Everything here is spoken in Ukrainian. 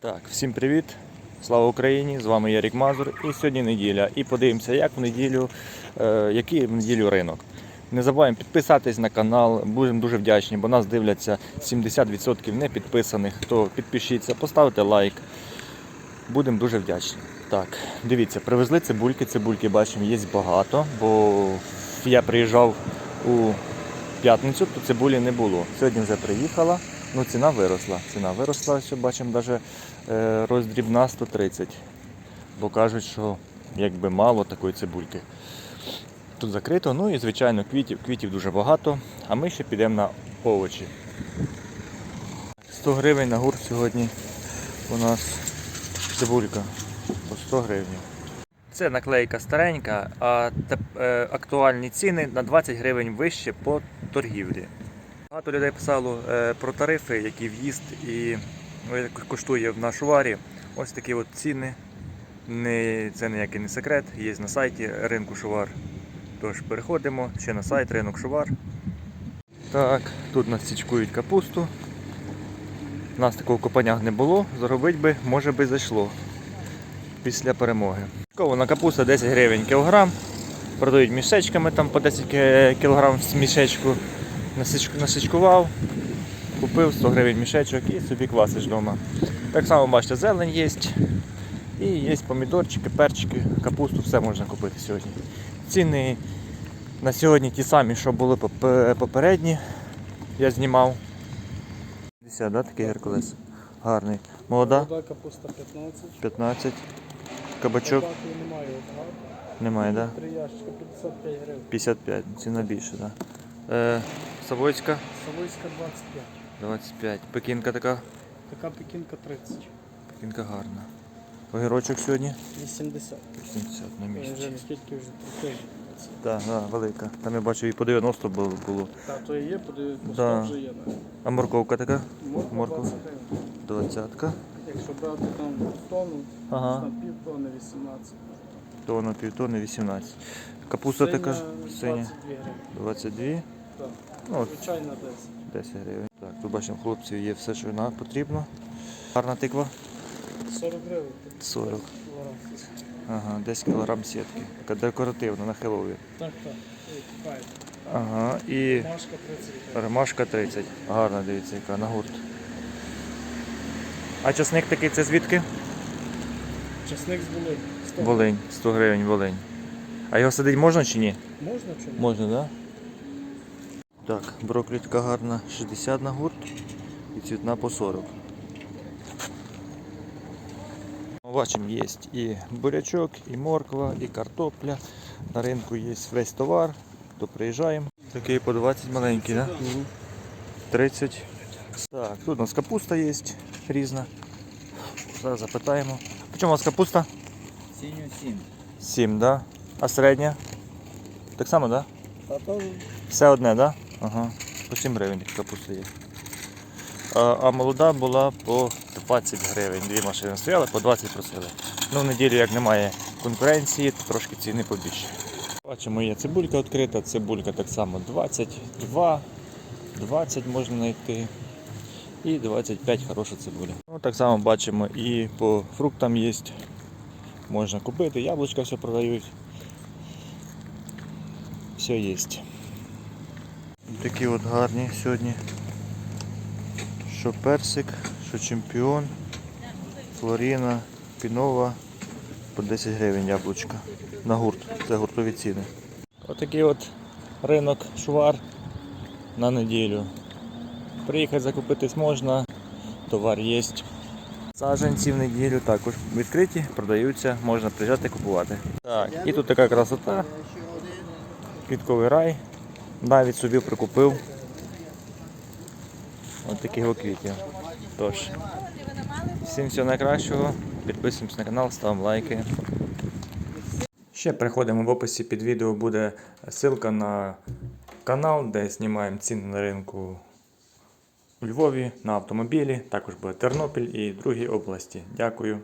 Так, всім привіт! Слава Україні! З вами Ярік Мазур. І сьогодні неділя. І подивимося, як в неділю, е, який в неділю ринок. Не забуваємо підписатись на канал, будемо дуже вдячні, бо нас дивляться 70% не підписаних. Хто підпишіться, поставте лайк. Будемо дуже вдячні. Так, дивіться, привезли цибульки. Цибульки бачимо, є багато, бо я приїжджав у п'ятницю, то цибулі не було. Сьогодні вже приїхала. Ну, ціна виросла. Ціна виросла, що бачимо, навіть е, роздрібна 130. Бо кажуть, що якби мало такої цибульки. Тут закрито, ну і звичайно квітів, квітів дуже багато, а ми ще підемо на овочі. 100 гривень на гурт сьогодні у нас цибулька по 100 гривень. Це наклейка старенька, а е, актуальні ціни на 20 гривень вище по торгівлі. Багато людей писало е, про тарифи, які в'їзд і е, коштує в нашуварі. Ось такі от ціни. Не, це ніякий не секрет, є на сайті ринку Шувар. Тож переходимо ще на сайт ринок Шувар. Так, тут нас січкують капусту. У нас такого в копанях не було, заробити би, може би зайшло після перемоги. Кована капуста 10 гривень кілограм. Продають мішечками там по 10 кілограм в мішечку. Насичку- Насичкував, купив 100 гривень мішечок і собі квасиш вдома. Так само бачите, зелень є. І є помідорчики, перчики, капусту, все можна купити сьогодні. Ціни на сьогодні ті самі, що були попередні. Я знімав. 50, да, такий геркулес? Гарний. Молода Молода капуста 15. 15. Кабачок немає одного. немає, да? Три ящика 55 гривень. 55, ціна більше, да. Е, Савойська Савойська 25. 25. Пекінка така. Така пекінка 30. Пекінка гарна. Огірочок сьогодні 80. 80 на місці. вже наскільки вже притижні. Так, да, велика. Там я бачу і по 90 було. було. Та то і є, подивись, Да. вже є. навіть. А морковка така? Морква Морква. 20 гривень. 20. Якщо брати там тонну, Ага. там пів тонни 18. Тонна, півтонни, 18. Капуста така Синя синя. 22 гривень. 22. Так. Ну, от Звичайна 10. 10 гривень. Так, тут бачимо, хлопців є все, що нам потрібно. Гарна тиква 40 гривень. 40. кілограм. Ага, 10 кг сітки. Така декоративна на Хеллоуін. Так, так. Ага, і Машка 30 гривень. ремашка 30. Гарна, дивіться, яка на гурт. А часник такий це звідки? Чесник з Волині. 100 Волинь, 100 гривень Волинь. А його садити можна чи ні? Можна чому? Можна, так? Да? Так, брокколі така гарна 60 на гурт і цвітна по 40. Бачимо, є і бурячок, і морква, і картопля. На ринку є весь товар, то приїжджаємо. Такий по 20 маленький. Да? 30. Так, тут у нас капуста є різна. Зараз запитаємо. По чому у вас капуста? Синю 7. 7, да? А середня? Так само, так? Да? Все одне, так? Да? Ага. По 7 гривень капуста є. А, а молода була по 20 гривень. Дві машини стояли, по 20 просили. Ну, в неділю, як немає конкуренції, то трошки ціни побільше. Бачимо, є цибулька відкрита, цибулька так само 22, 20 можна знайти. І 25 хороша цибуля. Ну, так само бачимо і по фруктам є. Можна купити, яблучка все продають. Все є. Такі от гарні сьогодні. Що персик, що чемпіон, флоріна, пінова по 10 гривень яблучка. На гурт. Це гуртові ціни. Отакий от ринок швар на неділю. Приїхати закупитись можна, товар є. Саджанці в неділю також відкриті, продаються, можна приїжджати купувати. Так, і тут така красота. Квітковий рай. Навіть собі прикупив. Ось таких квітів. Тож, всім всього найкращого. Підписуємось на канал, ставимо лайки. Ще приходимо в описі під відео буде ссылка на канал, де знімаємо ціни на ринку у Львові на автомобілі. Також буде Тернопіль і другі області. Дякую.